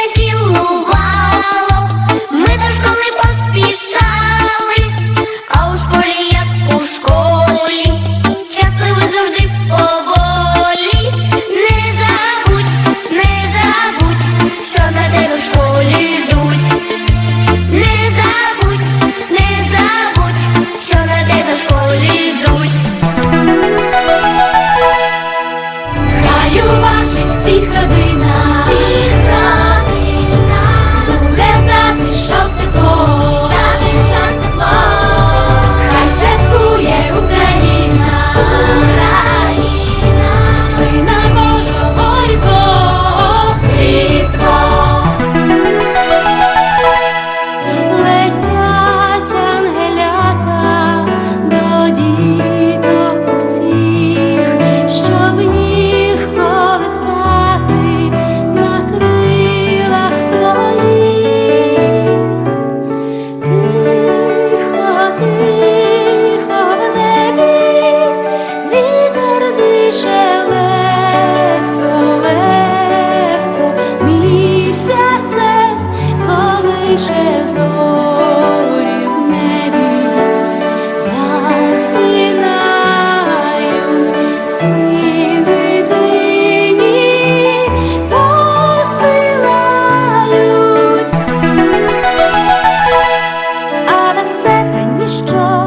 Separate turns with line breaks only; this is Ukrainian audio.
ah 馆
лише зорі небі засінають сни посилають, але все це ніщо.